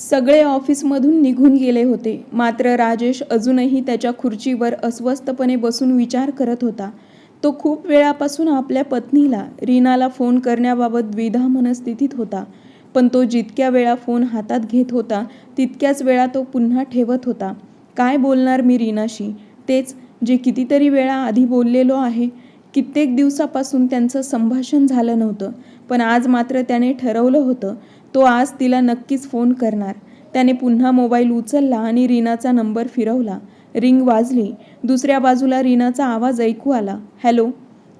सगळे ऑफिसमधून निघून गेले होते. मात्र राजेश अजूनही त्याच्या खुर्चीवर अस्वस्थपणे बसून विचार करत होता. तो खूप वेळापासून आपल्या पत्नीला रीनाला फोन करण्याबाबत द्विधा मनस्थितीत होता. पण तो जितक्या वेळा फोन हातात घेत होता तितक्याच वेळा तो पुन्हा ठेवत होता. काय बोलणार मी रीनाशी? तेच जे कितीतरी वेळा आधी बोललेलो आहे. कित्येक दिवसापासून त्यांचं संभाषण झालं नव्हतं. पण आज मात्र त्याने ठरवलं होतं. तो आज तिला नक्कीच फोन करणार. त्याने पुन्हा मोबाईल उचलला आणि रीनाचा नंबर फिरवला. रिंग वाजली. दुसऱ्या बाजूला रीनाचा आवाज ऐकू आला. हॅलो?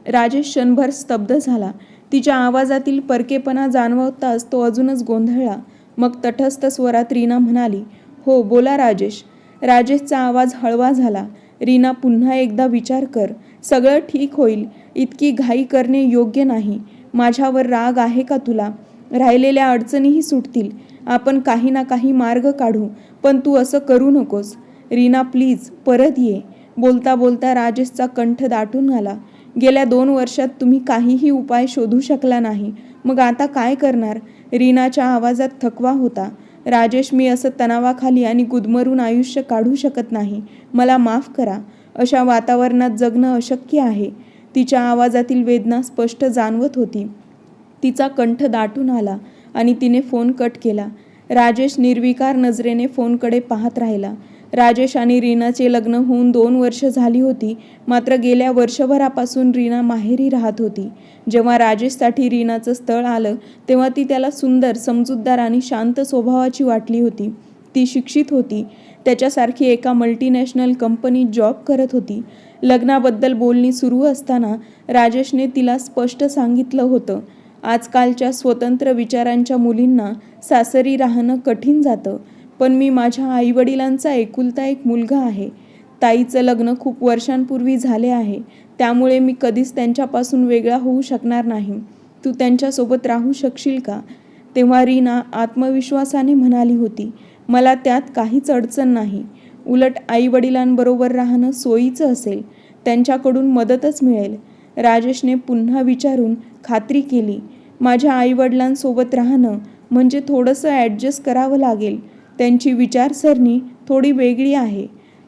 राजेश क्षणभर स्तब्ध झाला. तिच्या आवाजातील परकेपणा जाणवताच तो अजूनच गोंधळला. मग तटस्थ स्वरात रीना म्हणाली हो बोला राजेश. राजेशचा आवाज हळवा झाला. रीना पुन्हा एकदा विचार कर. सगळं ठीक होईल. इतकी घाई करणे योग्य नाही. माझ्यावर राग आहे का तुला? राहिलेल्या अडचणीही सुटतील. आपण काही ना काही मार्ग काढू. पण तू असं करू नकोस. रीना प्लीज परत ये. बोलता बोलता राजेशचा कंठ दाटून आला. गेल्या दोन वर्षात तुम्ही काहीही उपाय शोधू शकला नाही. मग आता काय करणार? रीनाच्या आवाजात थकवा होता. राजेश मी असं तणावाखाली आणि गुदमरून आयुष्य काढू शकत नाही. मला माफ करा. अशा वातावरणात जगणं अशक्य आहे. तिच्या आवाजातील वेदना स्पष्ट जाणवत होती. तिचा कंठ दाटून आला आणि तिने फोन कट केला. राजेश निर्विकार नजरेने फोनकडे पाहत राहिला. राजेश आणि रीनाचे लग्न होऊन दोन वर्ष झाली होती मात्र गेल्या वर्षभरापासून रीना माहेरी राहत होती. जेव्हा राजेशसाठी रीनाचं स्थळ आलं तेव्हा ती त्याला सुंदर समजूतदार आणि शांत स्वभावाची वाटली होती. ती शिक्षित होती. त्याच्यासारखी एका मल्टीनॅशनल कंपनीत जॉब करत होती. लग्नाबद्दल बोलणी सुरू असताना राजेशने तिला स्पष्ट सांगितलं होतं आजकालच्या स्वतंत्र विचारांच्या मुलींना सासरी राहणं कठीण जातं. पण मी माझ्या आईवडिलांचा एकुलता एक मुलगा आहे. ताईचं लग्न खूप वर्षांपूर्वी झाले आहे. त्यामुळे मी कधीच त्यांच्यापासून वेगळा होऊ शकणार नाही. तू त्यांच्यासोबत राहू शकशील का? तेव्हा रीना आत्मविश्वासाने म्हणाली होती. मला त्यात काहीच अडचण नाही. उलट आईवडिलांबरोबर राहणं सोयीचं असेल. त्यांच्याकडून मदतच मिळेल. राजेशने पुन्हा विचारून खात्री केली. माझ्या आईवडिलांसोबत राहणं म्हणजे थोडंसं ॲडजस्ट करावं लागेल. त्यांची विचारसरणी थोडी वेगळी आहे.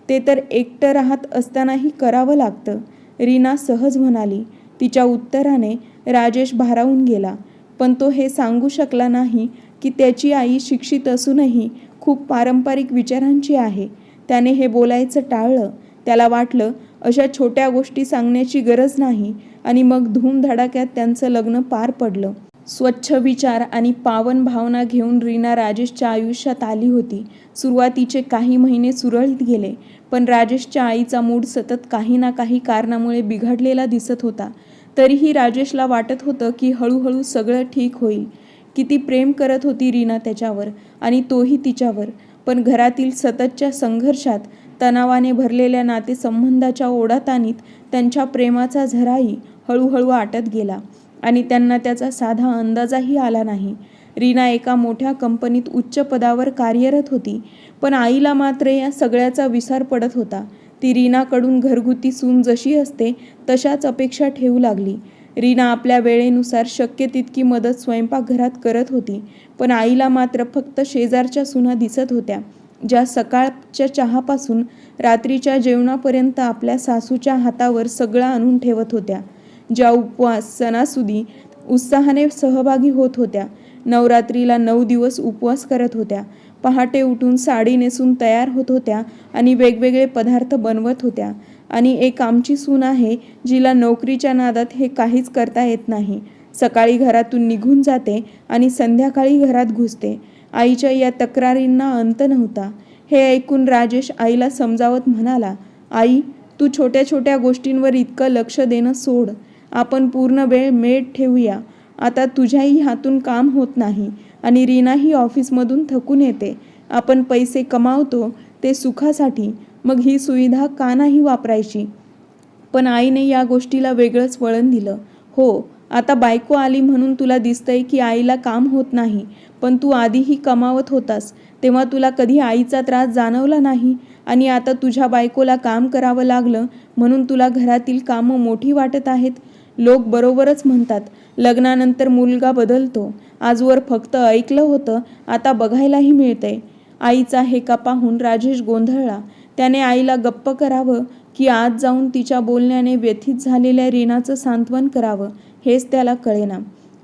ते तर एकटं राहत असतानाही करावं लागतं रीना सहज म्हणाली. तिच्या उत्तराने राजेश भारावून गेला. पण तो हे सांगू शकला नाही की त्याची आई शिक्षित असूनही खूप पारंपरिक विचारांची आहे. त्याने हे बोलायचं टाळलं. त्याला वाटलं अशा छोट्या गोष्टी सांगण्याची गरज नाही. आणि मग धूमधडाक्यात त्यांचं लग्न पार पडलं. स्वच्छ विचार आणि पावन भावना घेऊन रीना राजेशच्या आयुष्यात आली होती. सुरुवातीचे काही महिने सुरळीत गेले पण राजेशच्या आईचा मूड सतत काही ना काही कारणामुळे बिघडलेला दिसत होता. तरीही राजेशला वाटत होतं की हळूहळू सगळं ठीक होईल. किती प्रेम करत होती रीना त्याच्यावर आणि तोही तिच्यावर. पण घरातील सततच्या संघर्षात तणावाने भरलेल्या नातेसंबंधाच्या ओढाताणीत त्यांच्या प्रेमाचा झराही हळूहळू आटत गेला आणि त्यांना त्याचा साधा अंदाजही आला नाही. रीना एका मोठ्या कंपनीत उच्च पदावर कार्यरत होती पण आईला मात्र या सगळ्याचा विसार पडत होता. ती रीनाकडून घरगुती सून जशी असते तशाच अपेक्षा ठेवू लागली. रीना आपल्या वेळेनुसार शक्य तितकी मदत स्वयंपाकघरात करत होती पण आईला मात्र फक्त शेजारच्या सुना दिसत होत्या. ज्या सकाळच्या चहापासून रात्रीच्या जेवणापर्यंत आपल्या सासूच्या हातावर सगळं आणून ठेवत होत्या. ज्या उपवास सणासुदी उत्साहाने सहभागी होत होत्या. नवरात्रीला नऊ दिवस उपवास करत होत्या. पहाटे उठून साडी नेसून तयार होत होत्या आणि वेगवेगळे पदार्थ बनवत होत्या. आणि एक आमची सून आहे जिला नोकरीच्या नादात हे काहीच करता येत नाही. सकाळी घरातून निघून जाते आणि संध्याकाळी घरात घुसते. आईच्या या तक्रारींना अंत नव्हता. हे ऐकून राजेश आईला समजावत म्हणाला आई तू छोट्या छोट्या गोष्टींवर इतकं लक्ष देणं सोड. आपण पूर्ण वेळ मेळ ठेवूया. आता तुझ्याही हातून काम होत नाही आणि रीनाही ऑफिसमधून थकून येते. आपण पैसे कमावतो ते सुखासाठी. मग ही सुविधा का नाही वापरायची? पण आईने या गोष्टीला वेगळंच वळण दिलं. हो आता बायको आली म्हणून तुला दिसतंय की आईला काम होत नाही पण तू आधीही कमावत होतास तेव्हा तुला कधी आईचा त्रास जाणवला नाही? आणि आता तुझ्या बायकोला काम करावं लागलं म्हणून तुला घरातील कामं मोठी वाटत आहेत? लोक बरोबरच म्हणतात लग्नानंतर मुलगा बदलतो. आजवर फक्त ऐकलं होतं आता बघायलाही मिळतंय. आईचा हेका पाहून राजेश गोंधळला. त्याने आईला गप्प करावं की आज जाऊन तिच्या बोलण्याने व्यथित झालेल्या रीनाचं सांत्वन करावं. हेच त्याला कळेना.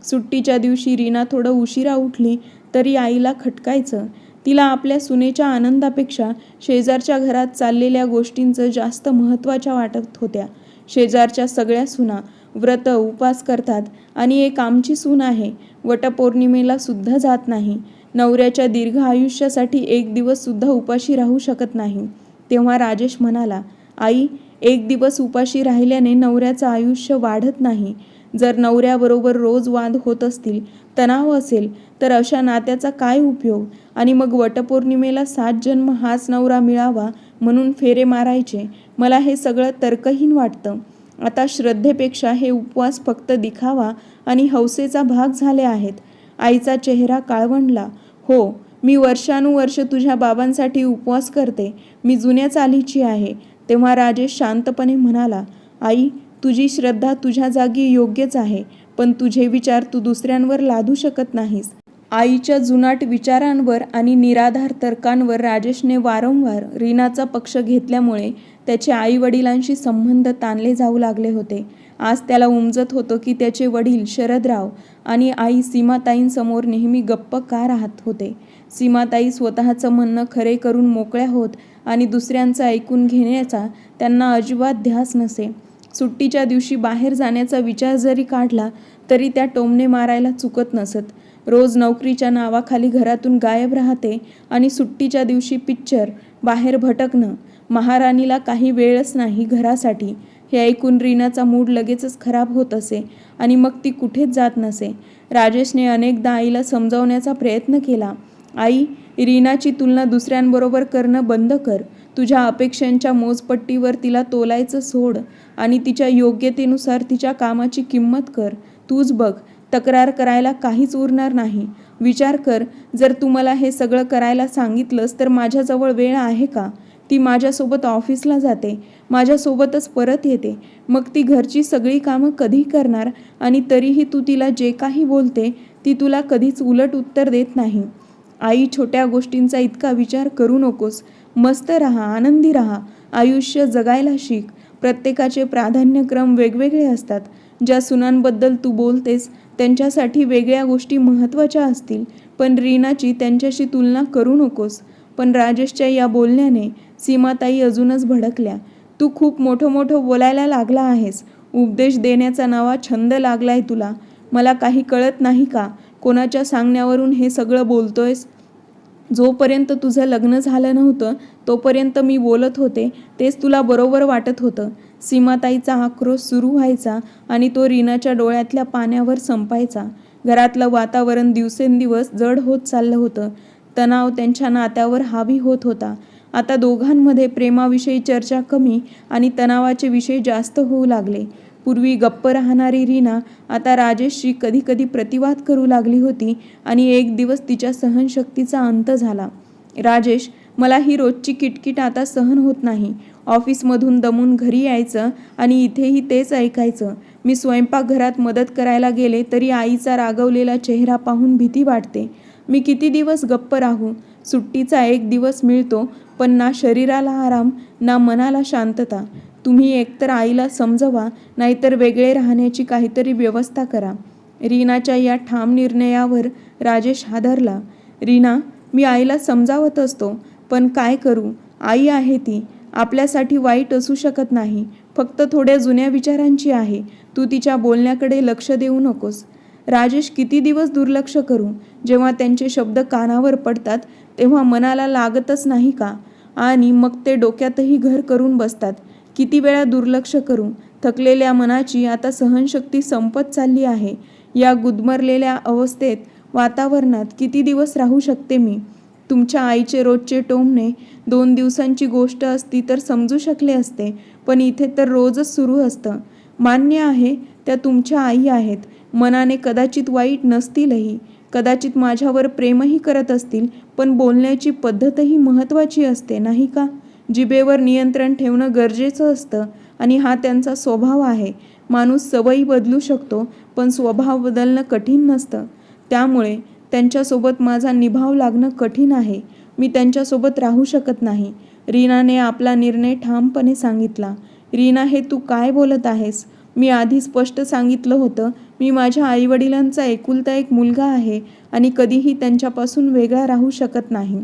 सुट्टीच्या दिवशी रीना थोडं उशिरा उठली तरी आईला खटकायचं. तिला आपल्या सुनेच्या आनंदापेक्षा शेजारच्या घरात चाललेल्या गोष्टींचं जास्त महत्त्वाच्या वाटत होत्या. शेजारच्या सगळ्या सुना व्रत उपवास करतात आणि एक आमची सून आहे. वटपौर्णिमेला सुद्धा जात नाही. नवऱ्याच्या दीर्घ आयुष्यासाठी एक दिवस सुद्धा उपाशी राहू शकत नाही. तेव्हा राजेश म्हणाला आई एक दिवस उपाशी राहिल्याने नवऱ्याचं आयुष्य वाढत नाही. जर नवऱ्याबरोबर रोज वाद होत असतील तणाव असेल तर अशा नात्याचा काय उपयोग? आणि मग वटपौर्णिमेला सात जन्म हाच नवरा मिळावा म्हणून फेरे मारायचे मला हे सगळं तर्कहीन वाटतं. आता श्रद्धेपेक्षा हे उपवास फक्त दिखावा आणि हौसेचा भाग झाले आहेत. आईचा चेहरा काळवंडला. हो मी वर्षानुवर्ष तुझ्या बाबांसाठी उपवास करते. मी जुन्या चालीची आहे. तेव्हा राजेश शांतपणे म्हणाला आई तुझी श्रद्धा तुझ्या जागी योग्यच आहे पण तुझे विचार तू दुसऱ्यांवर लादू शकत नाहीस. आईच्या जुनाट विचारांवर आणि निराधार तर्कांवर राजेशने वारंवार रीनाचा पक्ष घेतल्यामुळे त्याचे आई वडिलांशी संबंध ताणले जाऊ लागले होते. आज त्याला उमजत होतं की त्याचे वडील शरदराव आणि आई सीमाताईंसमोर नेहमी गप्प का राहत होते? सीमाताई स्वतःचं म्हणणं खरे करून मोकळ्या होत आणि दुसऱ्यांचं ऐकून घेण्याचा त्यांना अजिबात ध्यास नसे. सुट्टीच्या दिवशी बाहेर जाण्याचा विचार जरी काढला तरी त्या टोमने मारायला चुकत नसत. रोज नोकरीच्या नावाखाली घरातून गायब राहते आणि सुट्टीच्या दिवशी पिक्चर बाहेर भटकणं महाराणीला काही वेळच नाही घरासाठी. हे ऐकून रीनाचा मूड लगेचच खराब होत असे आणि मग ती कुठेच जात नसे. राजेशने अनेकदा आईला समजावण्याचा प्रयत्न केला आई रीनाची तुलना दुसऱ्यांबरोबर करणं बंद कर. तुझ्या अपेक्षांच्या मोजपट्टीवर तिला तोलायचं सोड आणि तिच्या योग्यतेनुसार तिच्या कामाची किंमत कर. तूच बघ तक्रार करायला काहीच उरणार नाही. विचार कर जर तू मला हे सगळं करायला सांगितलंस तर माझ्याजवळ वेळ आहे का? ती माझ्यासोबत ऑफिसला जाते माझ्यासोबतच परत येते. मग ती घरची सगळी कामं कधी करणार आणि तरीही तू तिला जे काही बोलते ती तुला कधीच उलट उत्तर देत नाही. आई छोट्या गोष्टींचा इतका विचार करू नकोस. मस्त राहा आनंदी राहा आयुष्य जगायला शिक. प्रत्येकाचे प्राधान्यक्रम वेगवेगळे असतात. ज्या सुनांबद्दल तू बोलतेस त्यांच्यासाठी वेगळ्या गोष्टी महत्त्वाच्या असतील. पण रीनाची त्यांच्याशी तुलना करू नकोस. पण राजेशच्या या बोलण्याने सीमाताई अजूनच भडकल्या. तू खूप मोठं मोठं बोलायला लागला आहेस. उपदेश देण्याचा नावा छंद लागलाय तुला. मला काही कळत नाही का? कोणाच्या सांगण्यावरून हे सगळं बोलतोयस? जोपर्यंत तुझं लग्न झालं नव्हतं तोपर्यंत मी बोलत होते तेच तुला बरोबर वाटत होतं. सीमाताईचा आक्रोश सुरू व्हायचा आणि तो रीनाच्या डोळ्यातल्या पाण्यावर संपायचा. घरातलं वातावरण दिवसेंदिवस जड होत चाललं होतं. तणाव त्यांच्या नात्यावर हावी होत होता. आता दोघांमध्ये प्रेमाविषयी चर्चा कमी आणि तणावाचे विषय जास्त होऊ लागले. पूर्वी गप्प राहणारी रीना आता राजेशशी कधीकधी प्रतिवाद करू लागली होती आणि एक दिवस तिच्या सहनशक्तीचा अंत झाला. राजेश मला ही रोजची किटकिट आता सहन होत नाही. ऑफिसमधून दमून घरी यायचं आणि इथेही तेच ऐकायचं. मी स्वयंपाकघरात मदत करायला गेले तरी आईचा रागवलेला चेहरा पाहून भीती वाटते. मी किती दिवस गप्प राहू? सुट्टीचा एक दिवस मिळतो पण ना शरीराला आराम ना मनाला शांतता. तुम्ही एकतर आईला समजवा नाहीतर वेगळे राहण्याची काहीतरी व्यवस्था करा. रीनाच्या या ठाम निर्णयावर राजेश हादरला. रीना मी आईला समजावत असतो पण काय करू? आई आहे ती. आपल्यासाठी वाईट असू शकत नाही. फक्त थोड्या जुन्या विचारांची आहे. तू तिच्या बोलण्याकडे लक्ष देऊ नकोस. राजेश किती दिवस दुर्लक्ष करू? जेव्हा त्यांचे शब्द कानावर पडतात तेव्हा मनाला लागतच नाही का? आणि मग ते डोक्यातही घर करून बसतात. किती वेळा दुर्लक्ष करू थकलेल्या मनाची आता सहनशक्ती संपत चालली आहे. या गुदमरलेल्या अवस्थेत वातावरणात किती दिवस राहू शकते मी? तुमच्या आईचे रोजचे टोमणे दोन दिवसांची गोष्ट असती तर समजू शकले असते पण इथे तर रोजच सुरू असतं. मान्य आहे त्या तुमच्या आई आहेत. मनाने कदाचित वाईट नसतीलही. कदाचित माझ्यावर प्रेमही करत असतील पण बोलण्याची पद्धतही महत्त्वाची असते नाही का? जिभेवर नियंत्रण ठेवणं गरजेचं असतं आणि हा त्यांचा स्वभाव आहे. माणूस सवयी बदलू शकतो पण स्वभाव बदलणं कठीण नसतं. त्यामुळे त्यांच्यासोबत माझा निभाव लागणं कठीण आहे. मी त्यांच्यासोबत राहू शकत नाही. रीनाने आपला निर्णय ठामपणे सांगितला. रीना हे तू काय बोलत आहेस? मी आधी स्पष्ट सांगितलं होतं मी माझ्या आईवडिलांचा एकुलता एक मुलगा आहे आणि कधीही त्यांच्यापासून वेगळा राहू शकत नाही.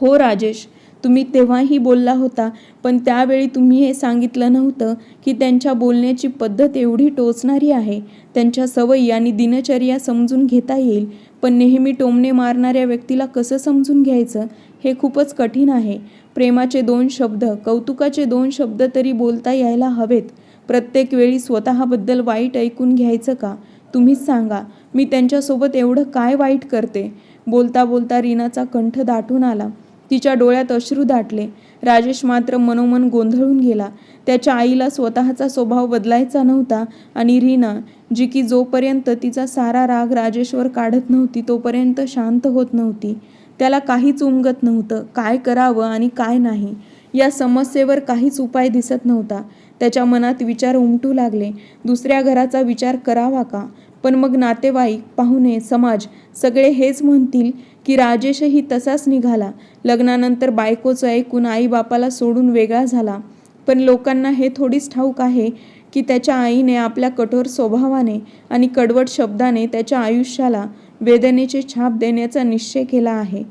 हो राजेश. तुम्ही तेव्हाही बोलला होता पण त्यावेळी तुम्ही हे सांगितलं नव्हतं की त्यांच्या बोलण्याची पद्धत एवढी टोचणारी आहे. त्यांच्या सवयी आणि दिनचर्या समजून घेता येईल पण नेहमी टोमणे मारणाऱ्या व्यक्तीला कसं समजून घ्यायचं हे खूपच कठीण आहे. प्रेमाचे दोन शब्द कौतुकाचे दोन शब्द तरी बोलता यायला हवेत. प्रत्येक वेळी स्वतःबद्दल वाईट ऐकून घ्यायचं का? तुम्हीच सांगा मी त्यांच्यासोबत एवढं काय वाईट करते? बोलता बोलता रीनाचा कंठ दाटून आला. तिच्या डोळ्यात अश्रू दाटले. राजेश मात्र मनोमन गोंधळून गेला. त्याच्या आईला स्वतःचा स्वभाव बदलायचा नव्हता आणि रीना जी की जोपर्यंत तिचा सारा राग राजेशवर काढत नव्हती तोपर्यंत शांत होत नव्हती. त्याला काहीच उमगत नव्हतं. काय करावं आणि काय नाही. या समस्येवर काहीच उपाय दिसत नव्हता. त्याच्या मनात विचार उमटू लागले. दुसऱ्या घराचा विचार करावा का? पण मग नातेवाईक पाहुणे समाज सगळे हेच म्हणतील की राजेशही तसाच निघाला. लग्नानंतर बायकोचं ऐकून आईबापाला सोडून वेगळा झाला. पण लोकांना हे थोडीच ठाऊक आहे की त्याच्या आईने आपल्या कठोर स्वभावाने आणि कडवट शब्दाने त्याच्या आयुष्याला वेदनेचे छाप देण्याचा निश्चय केला आहे.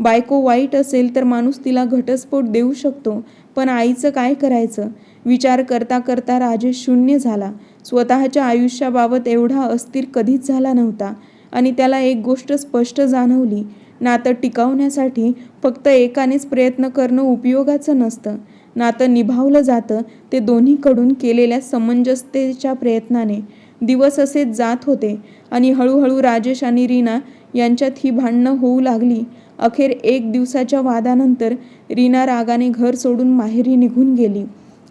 बायको वाईट असेल तर माणूस तिला घटस्फोट देऊ शकतो पण आईचं काय करायचं? विचार करता करता राजेश शून्य झाला. स्वतःच्या आयुष्याबाबत एवढा अस्थिर कधीच झाला नव्हता आणि त्याला एक गोष्ट स्पष्ट जाणवली. नातं टिकवण्यासाठी फक्त एकानेच प्रयत्न करणं उपयोगाचं नसतं. नातं निभावलं जातं ते दोन्हीकडून केलेल्या समंजसतेच्या प्रयत्नाने. दिवस असेच जात होते आणि हळूहळू राजेश आणि रीना यांच्यात ही भांडणं होऊ लागली. अखेर एक दिवसाच्या वादानंतर रीना रागाने घर सोडून माहेरी निघून गेली.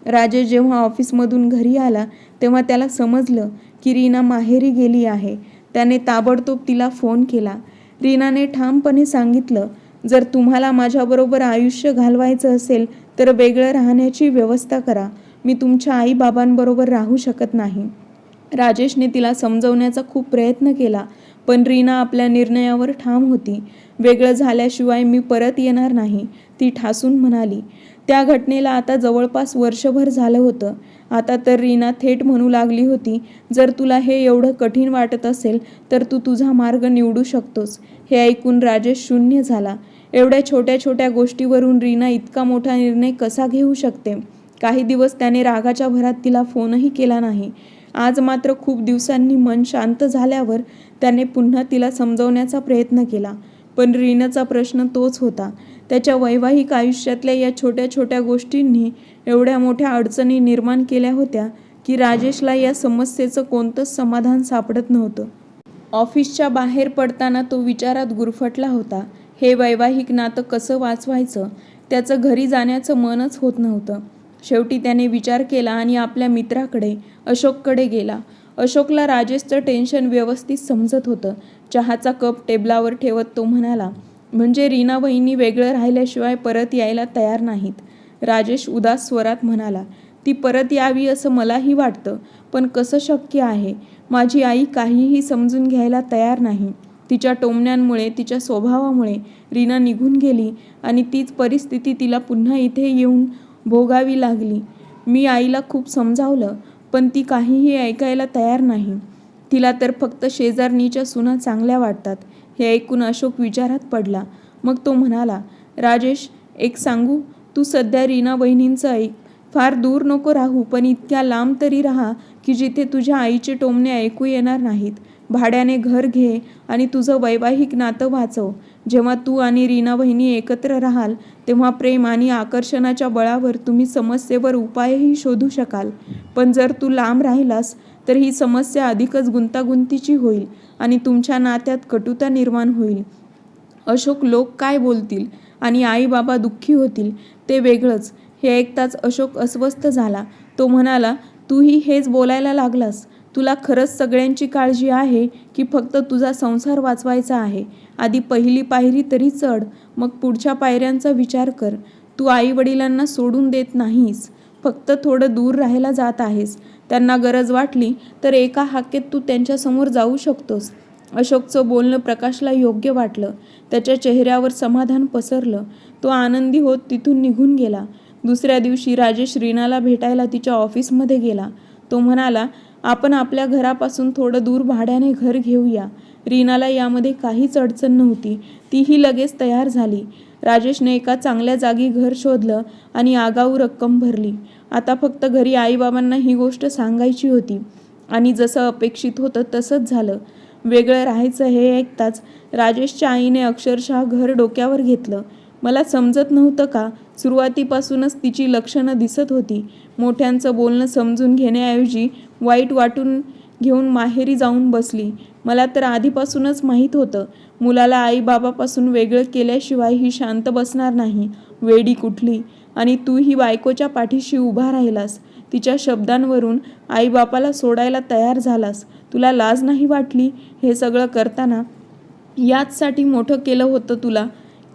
राजे जेव्हा ऑफिसमधून घरी आला तेव्हा त्याला समजलं की रीना माहेरी गेली आहे. त्याने ताबडतोब तिला फोन केला. रीनाने ठामपणे सांगितलं जर तुम्हाला माझ्याबरोबर आयुष्य घालवायचं असेल तर वेगळं राहण्याची व्यवस्था करा. मी तुमच्या आईबाबांबरोबर राहू शकत नाही. राजेशने तिला समजवण्याचा खूप प्रयत्न केला पण रीना आपल्या निर्णयावर ठाम होती. वेगळं झाल्याशिवाय मी परत येणार नाही ती ठासून म्हणाली. त्या घटनेला आता जवळपास वर्षभर झालं होतं. आता तर रीना थेट म्हणू लागली होती जर तुला हे एवढं कठीण वाटत असेल तर तू तुझा मार्ग निवडू शकतोस. हे ऐकून राजेश शून्य झाला. एवढ्या छोट्या छोट्या गोष्टीवरून रीना इतका मोठा निर्णय कसा घेऊ शकते? काही दिवस त्याने रागाच्या भरात तिला फोनही केला नाही. आज मात्र खूप दिवसांनी मन शांत झाल्यावर त्याने पुन्हा तिला समजवण्याचा प्रयत्न केला. पण रीनाचा प्रश्न तोच होता. त्याच्या वैवाहिक आयुष्यातल्या या छोट्या छोट्या गोष्टींनी एवढ्या मोठ्या अडचणी निर्माण केल्या होत्या की राजेशला या समस्येचं कोणतंच समाधान सापडत नव्हतं. ऑफिसच्या बाहेर पडताना तो विचारात गुरफटला होता हे वैवाहिक नातं कसं वाचवायचं त्याचं घरी जाण्याचं मनच होत नव्हतं. शेवटी त्याने विचार केला आणि आपल्या मित्राकडे अशोककडे गेला. अशोकला राजेशचं टेन्शन व्यवस्थित समजत होतं. चहाचा कप टेबलावर ठेवत तो म्हणाला म्हणजे रीना वहिनी वेगळं राहिल्याशिवाय परत यायला तयार नाहीत. राजेश उदास स्वरात म्हणाला ती परत यावी असं मलाही वाटतं पण कसं शक्य आहे? माझी आई काहीही समजून घ्यायला तयार नाही. तिच्या टोमण्यांमुळे तिच्या स्वभावामुळे रीना निघून गेली आणि तीच परिस्थिती तिला पुन्हा इथे येऊन भोगावी लागली. मी आईला खूप समजावलं पण ती काहीही ऐकायला तयार नाही. तिला तर फक्त शेजारणीच्या सुना चांगल्या वाटतात. हे ऐकून अशोक विचारात पडला. मग तो म्हणाला राजेश एक सांगू? तू सध्या रीना वहिनींचं ऐक. फार दूर नको राहू पण इतक्या लांब तरी राहा की जिथे तुझ्या आईचे टोमणे ऐकू येणार नाहीत. भाड्याने घर घे आणि तुझं वैवाहिक नातं वाचव. जेव्हा तू आणि रीना वहिनी एकत्र राहाल तेव्हा प्रेम आणि आकर्षणाच्या बळावर तुम्ही समस्येवर उपायही शोधू शकाल. पण जर तू लांब राहिलास तर ही समस्या अधिकच गुंतागुंतीची होईल आणि तुमच्या नात्यात कटुता निर्माण होईल. अशोक लोक काय बोलतील आणि आई बाबा दुःखी होतील ते वेगळंच. हे ऐकताच अशोक अस्वस्थ झाला. तो म्हणाला तूही हेच बोलायला लागलास. तुला खरंच सगळ्यांची काळजी आहे की फक्त तुझा संसार वाचवायचा आहे? आधी पहिली पायरी तरी चढ मग पुढच्या पायऱ्यांचा विचार कर. तू आईवडिलांना सोडून देत नाहीस. फक्त थोडं दूर राहायला जात आहेस. त्यांना गरज वाटली तर एका हाकेत तू त्यांच्यासमोर जाऊ शकतोस. अशोकचं बोलणं प्रकाशला योग्य वाटलं. त्याच्या चेहऱ्यावर समाधान पसरलं. तो आनंदी होत तिथून निघून गेला. दुसऱ्या दिवशी राजेश रीनाला भेटायला तिच्या ऑफिसमध्ये गेला. तो म्हणाला आपण आपल्या घरापासून थोडं दूर भाड्याने घर घेऊया. रीनाला यामध्ये काहीच अडचण नव्हती. तीही लगेच तयार झाली. राजेशने एका चांगल्या जागी घर शोधलं आणि आगाऊ रक्कम भरली. आता फक्त घरी आईबाबांना ही गोष्ट सांगायची होती. आणि जसं अपेक्षित होतं तसंच झालं. वेगळं राहायचं हे ऐकताच राजेशच्या आईने अक्षरशः घर डोक्यावर घेतलं. मला समजत नव्हतं का? सुरुवातीपासूनच तिची लक्षणं दिसत होती. मोठ्यांचं बोलणं समजून घेण्याऐवजी वाईट वाटून घेऊन माहेरी जाऊन बसली. मला तर आधीपासूनच माहीत होतं. मुलाला आईबाबापासून वेगळं केल्याशिवाय ही शांत बसणार नाही. वेडी कुठली? आणि तू ही बायकोच्या पाठीशी उभा राहिलास. तिच्या शब्दांवरून आईबापाला सोडायला तयार झालास. तुला लाज नाही वाटली? हे सगळं करताना याचसाठी मोठं केलं होतं तुला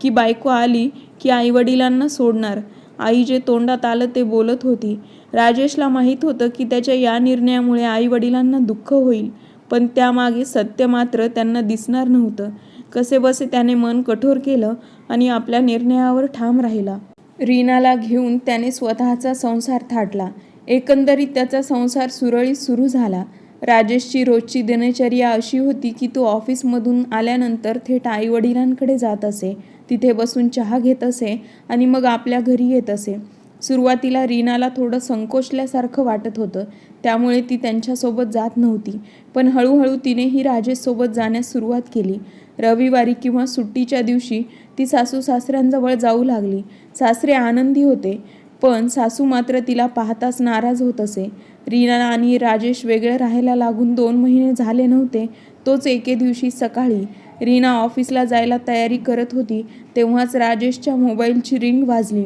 की बायको आली की आईवडिलांना सोडणार. आई जे तोंडात आलं ते बोलत होती. राजेशला माहीत होतं की त्याच्या या निर्णयामुळे आईवडिलांना दुःख होईल. पण त्यामागे सत्य मात्र त्यांना दिसणार नव्हतं. कसेबसे त्याने मन कठोर केलं आणि आपल्या निर्णयावर ठाम राहिला. रीनाला घेऊन त्याने स्वतःचा संसार थाटला. एकंदरीत त्याचा संसार सुरळीत सुरू झाला. राजेशची रोजची दिनचर्या अशी होती की तो ऑफिसमधून आल्यानंतर थेट आईवडिलांकडे जात असे. तिथे बसून चहा घेत असे आणि मग आपल्या घरी येत असे. सुरुवातीला रीनाला थोडं संकोचल्यासारखं वाटत होतं. त्यामुळे ती त्यांच्यासोबत जात नव्हती. पण हळूहळू तिनेही राजेशसोबत जाण्यास सुरुवात केली. रविवारी किंवा सुट्टीच्या दिवशी ती सासू सासऱ्यांजवळ जाऊ लागली. सासरे आनंदी होते पण सासू मात्र तिला पाहताच नाराज होत असे. रीना आणि राजेश वेगळे राहायला लागून दोन महिने झाले नव्हते तोच एके दिवशी सकाळी. रीना ऑफिसला जायला तयारी करत होती तेव्हाच राजेशच्या मोबाईलची रिंग वाजली.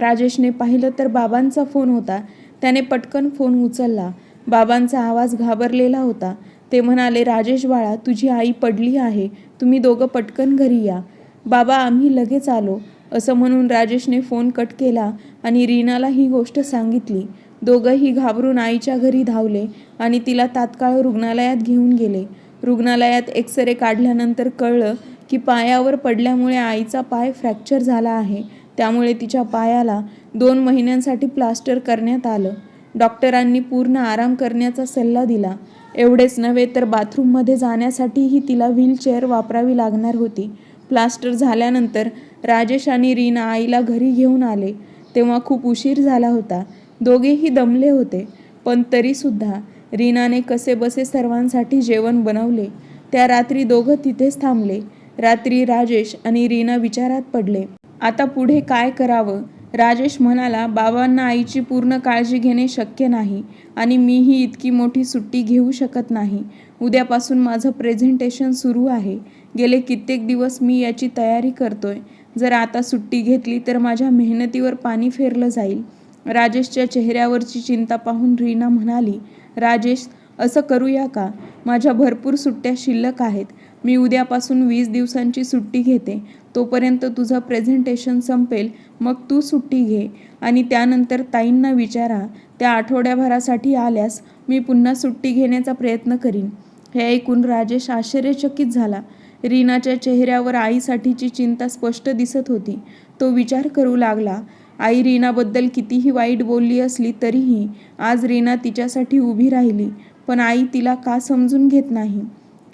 राजेशने पाहिलं तर बाबांचा फोन होता. त्याने पटकन फोन उचलला. बाबांचा आवाज घाबरलेला होता. ते म्हणाले राजेश बाळा तुझी आई पडली आहे. तुम्ही दोघं पटकन घरी या. बाबा आम्ही लगेच आलो. असं म्हणून राजेशने फोन कट केला आणि रीनाला ही गोष्ट सांगितली. दोघंही घाबरून आईच्या घरी धावले आणि तिला तात्काळ रुग्णालयात घेऊन गेले. रुग्णालयात एक्सरे काढल्यानंतर कळलं की पायावर पडल्यामुळे आईचा पाय फ्रॅक्चर झाला आहे. त्यामुळे तिच्या पायाला दोन महिन्यांसाठी प्लास्टर करण्यात आलं. डॉक्टरांनी पूर्ण आराम करण्याचा सल्ला दिला. एवढेच नव्हे तर बाथरूममध्ये जाण्यासाठीही तिला व्हीलचेअर वापरावी लागणार होती. प्लास्टर झाल्यानंतर राजेश आणि रीना आईला घरी घेऊन आले. तेव्हा खूप उशीर झाला होता. दोघेही दमले होते. पण तरीसुद्धा रीनाने कसे बसे सर्वांसाठी जेवण बनवले. त्या रात्री दोघं तिथेच थांबले. रात्री राजेश आणि रीना विचारात पडले. आता पुढे काय करावं? राजेश म्हणाला बाबांना आईची पूर्ण काळजी घेणे शक्य नाही आणि मीही इतकी मोठी सुट्टी घेऊ शकत नाही. उद्यापासून माझं प्रेझेंटेशन सुरू आहे. गेले कित्येक दिवस मी याची तयारी करतोय. जर आता सुट्टी घेतली तर माझ्या मेहनतीवर पाणी फेरलं जाईल. राजेशच्या चेहऱ्यावरची चिंता पाहून रीना म्हणाली राजेश असं करूया का? माझ्या भरपूर सुट्ट्या शिल्लक आहेत. मी उद्यापासून वीस दिवसांची सुट्टी घेते. तोपर्यंत तुझं प्रेझेंटेशन संपेल. मग तू सुट्टी घे. आणि त्यानंतर ताईंना विचारा. त्या आठवड्याभरासाठी आल्यास मी पुन्हा सुट्टी घेण्याचा प्रयत्न करीन. हे ऐकून राजेश आश्चर्यचकित झाला. रीनाच्या चेहऱ्यावर आईसाठीची चिंता स्पष्ट दिसत होती. तो विचार करू लागला आई रीनाबद्दल कितीही वाईट बोलली असली तरीही आज रीना तिच्यासाठी उभी राहिली पण आई तिला का समजून घेत नाही?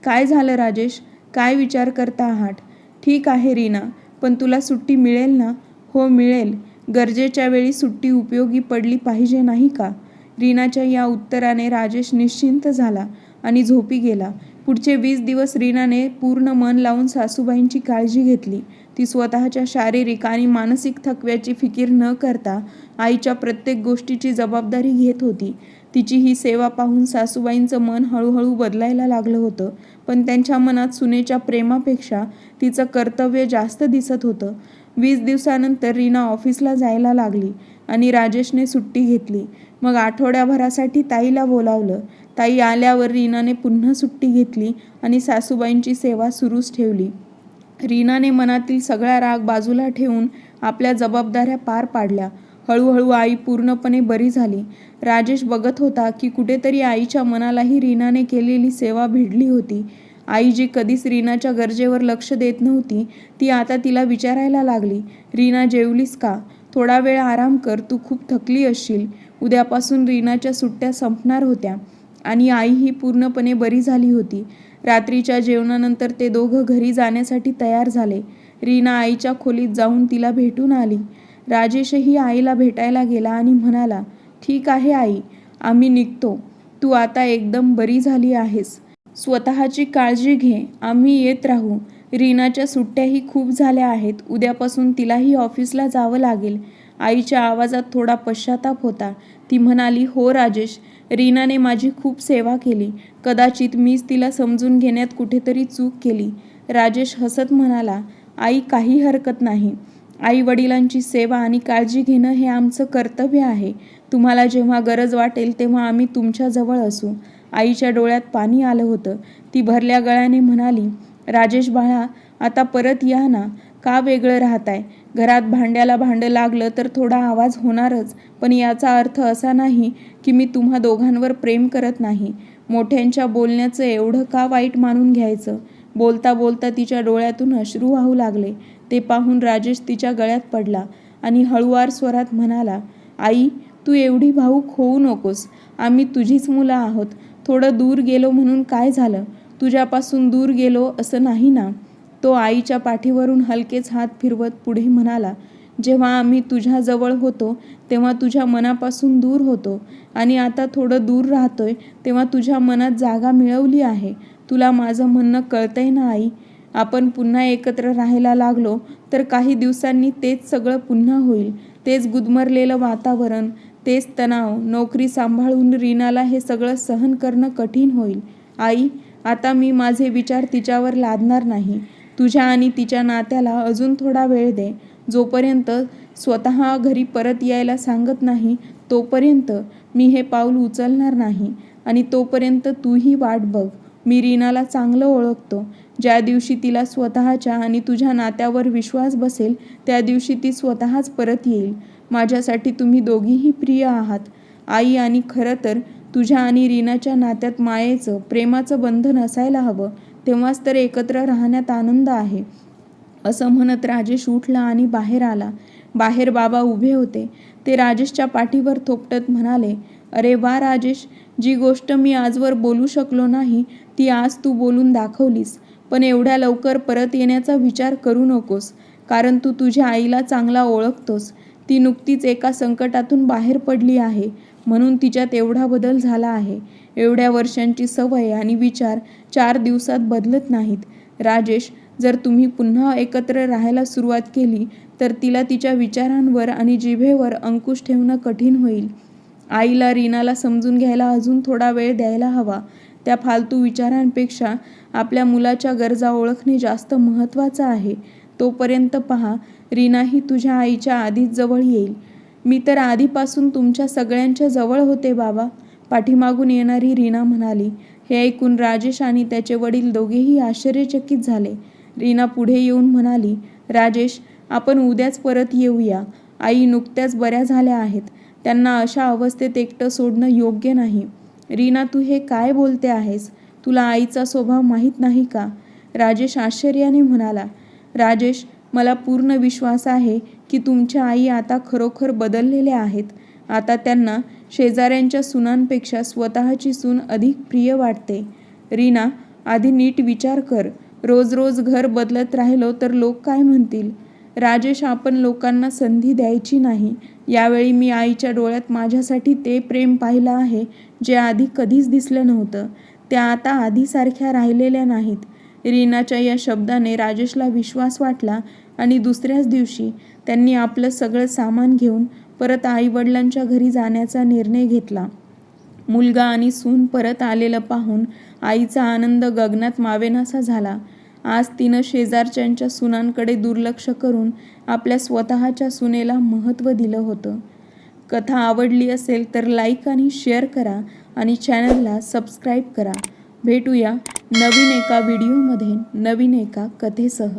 काय झालं राजेश? काय विचार करता आहात? ठीक आहे रीना पण तुला सुट्टी मिळेल ना? हो मिळेल. गरजेच्या वेळी सुट्टी उपयोगी पडली पाहिजे नाही का? रीनाच्या या उत्तराने राजेश निश्चिंत झाला आणि झोपी गेला. पुढचे वीस दिवस रीनाने पूर्ण मन लावून सासूबाईंची काळजी घेतली. ती स्वतःच्या शारीरिक आणि मानसिक थकव्याची फिकीर न करता आईच्या प्रत्येक गोष्टीची जबाबदारी घेत होती. तिची ही सेवा पाहून सासूबाईंचं मन हळूहळू बदलायला लागलं होतं. पण त्यांच्या मनात सुनेच्या प्रेमापेक्षा तिचं कर्तव्य जास्त दिसत होतं. वीस दिवसानंतर रीना ऑफिसला जायला लागली. आणि राजेशने सुट्टी घेतली. मग आठवड्याभरासाठी ताईला बोलावलं. ताई आल्यावर रीनाने पुन्हा सुट्टी घेतली आणि सासूबाईंची सेवा सुरूच ठेवली. रीनाने मनातील सगळा राग बाजूला ठेवून आपल्या जबाबदाऱ्या पार पाडल्या. हळूहळू आई पूर्णपणे बरी झाली. राजेश बघत होता की कुठेतरी आईच्या मनालाही रीनाने केलेली सेवा भिडली होती. आई जी कधीच रीनाच्या गरजेवर लक्ष देत नव्हती ती आता तिला विचारायला लागली. रीना जेवलीस का? थोडा वेळ आराम कर तू खूप थकली असशील. उद्यापासून रीनाच्या सुट्ट्या संपणार होत्या आणि आई ही पूर्णपणे बरी झाली होती. रात्रीच्या जेवणानंतर ते दोघं घरी जाण्यासाठी तयार झाले. रीना आईच्या खोलीत जाऊन तिला भेटून आली. राजेशही आईला भेटायला गेला आणि म्हणाला ठीक आहे आई आम्ही निघतो. तू आता एकदम बरी झाली आहेस. स्वतःची काळजी घे. आम्ही येत राहू. रीनाच्या सुट्ट्याही खूप झाल्या आहेत. उद्यापासून तिलाही ऑफिसला जावं लागेल. आईच्या आवाजात थोडा पश्चाताप होता. ती म्हणाली हो राजेश रीनाने माझी खूप सेवा केली. कदाचित मीच तिला समजून घेण्यात कुठेतरी चूक केली. राजेश हसत म्हणाला आई काही हरकत नाही. आई वडिलांची सेवा आणि काळजी घेणं हे आमचं कर्तव्य आहे. तुम्हाला जेव्हा गरज वाटेल तेव्हा आम्ही तुमच्याजवळ असू. आईच्या डोळ्यात पाणी आलं होतं. ती भरल्या गळ्याने म्हणाली राजेश बाळा आता परत या ना. का वेगळं राहताय? घरात भांड्याला भांडं लागलं तर थोडा आवाज होणारच पण याचा अर्थ असा नाही की मी तुम्हा दोघांवर प्रेम करत नाही. मोठ्यांच्या बोलण्याचं एवढं का वाईट मानून घ्यायचं? बोलता बोलता तिच्या डोळ्यातून अश्रू वाहू लागले. ते पाहून राजेश तिच्या गळ्यात पडला आणि हळुवार स्वरात म्हणाला आई तू एवढी भाऊक होऊ नकोस. आम्ही तुझीच मुलं आहोत. थोडं दूर गेलो म्हणून काय झालं? तुझ्यापासून दूर गेलो असं नाही ना? तो आईच्या पाठीवरून हलकेच हात फिरवत पुढे म्हणाला जेव्हा आम्ही तुझ्याजवळ होतो तेव्हा तुझ्या मनापासून दूर होतो. आणि आता थोडं दूर राहतोय तेव्हा तुझ्या मनात जागा मिळवली आहे. तुला माझं म्हणणं कळतंय ना आई? आपण पुन्हा एकत्र राहायला लागलो तर काही दिवसांनी तेच सगळं पुन्हा होईल. तेच गुदमरलेलं वातावरण तेच तणाव. नोकरी सांभाळून रीनाला हे सगळं सहन करणं कठीण होईल. आई आता मी माझे विचार तिच्यावर लादणार नाही. तुझ्या आणि तिच्या नात्याला अजून थोडा वेळ दे. जोपर्यंत स्वतः घरी परत यायला सांगत नाही तोपर्यंत मी हे पाऊल उचलणार नाही आणि तोपर्यंत तूही वाट बघ. मी रीनाला चांगलं ओळखतो. ज्या दिवशी तिला स्वतःच्या आणि तुझ्या नात्यावर विश्वास बसेल त्या दिवशी ती स्वतःच परत येईल. माझ्यासाठी तुम्ही दोघीही प्रिय आहात. आई आणि खरं तर तुझ्या आणि रीनाच्या नात्यात मायेचं प्रेमाचं बंधन असायला हवं. तेव्हाच तर एकत्र राहण्यात आनंद आहे. असं म्हणत राजेश उठला आणि बाहेर आला. बाहेर बाबा उभे होते. ते राजेशच्या पाठीवर थोपटत म्हणाले अरे वा राजेश जी गोष्ट मी आजवर बोलू शकलो नाही ती आज तू बोलून दाखवलीस. पण एवढ्या लवकर परत येण्याचा विचार करू नकोस कारण तू तुझ्या आईला चांगला ओळखतोस. ती नुकतीच एका संकटातून बाहेर पडली आहे. म्हणून तिच्यात एवढा बदल झाला आहे. एवढ्या वर्षांची सवय आणि विचार चार दिवसात बदलत नाहीत. राजेश जर तुम्ही पुन्हा एकत्र राहायला सुरुवात केली तर तिला तिच्या विचारांवर आणि जिभेवर अंकुश ठेवणं कठीण होईल. आईला रीनाला समजून घ्यायला अजून थोडा वेळ द्यायला हवा. त्या फालतू विचारांपेक्षा आपल्या मुलाच्या गरजा ओळखणे जास्त महत्त्वाचं आहे. तोपर्यंत पहा रीनाही तुझ्या आईच्या आधीच जवळ येईल. मी तर आधीपासून तुमच्या सगळ्यांच्या जवळ होते बाबा. पाठीमागून येणारी रीना म्हणाली. हे ऐकून राजेश आणि त्याचे वडील दोघेही आश्चर्यचकित झाले. रीना पुढे येऊन म्हणाली राजेश आपण उद्याच परत येऊया. आई नुकत्याच बऱ्या झाल्या आहेत. त्यांना अशा अवस्थेत एकटं सोडणं योग्य नाही. रीना तू हे काय बोलते आहेस? तुला आईचा स्वभाव माहीत नाही का? राजेश आश्चर्याने म्हणाला राजेश मला पूर्ण विश्वास आहे की तुमच्या आई आता खरोखर बदललेल्या आहेत. आता त्यांना शेजाऱ्यांच्या सुनांपेक्षा स्वतःची सून अधिक प्रिय वाटते. रीना आधी नीट विचार कर. रोज रोज घर बदलत राहिलो तर लोक काय म्हणतील? राजेश आपण लोकांना संधी द्यायची नाही. यावेळी मी आईच्या डोळ्यात माझ्यासाठी ते प्रेम पाहिलं आहे जे आधी कधीच दिसलं नव्हतं. त्या आता आधीसारख्या राहिलेल्या नाहीत. रीनाच्या या शब्दाने राजेशला विश्वास वाटला आणि दुसऱ्याच दिवशी त्यांनी आपलं सगळं सामान घेऊन परत आईवडिलांच्या घरी जाण्याचा निर्णय घेतला. मुलगा आणि सून परत आलेलं पाहून आईचा आनंद गगनात मावेनासा झाला. आज तिनं शेजारच्यांच्या सुनांकडे दुर्लक्ष करून आपल्या स्वतःच्या सुनेला महत्त्व दिलं होतं. कथा आवडली असेल तर लाईक आणि शेअर करा आणि चॅनलला सबस्क्राईब करा. भेटूया नवीन एका व्हिडिओमध्ये नवीन एका कथेसह.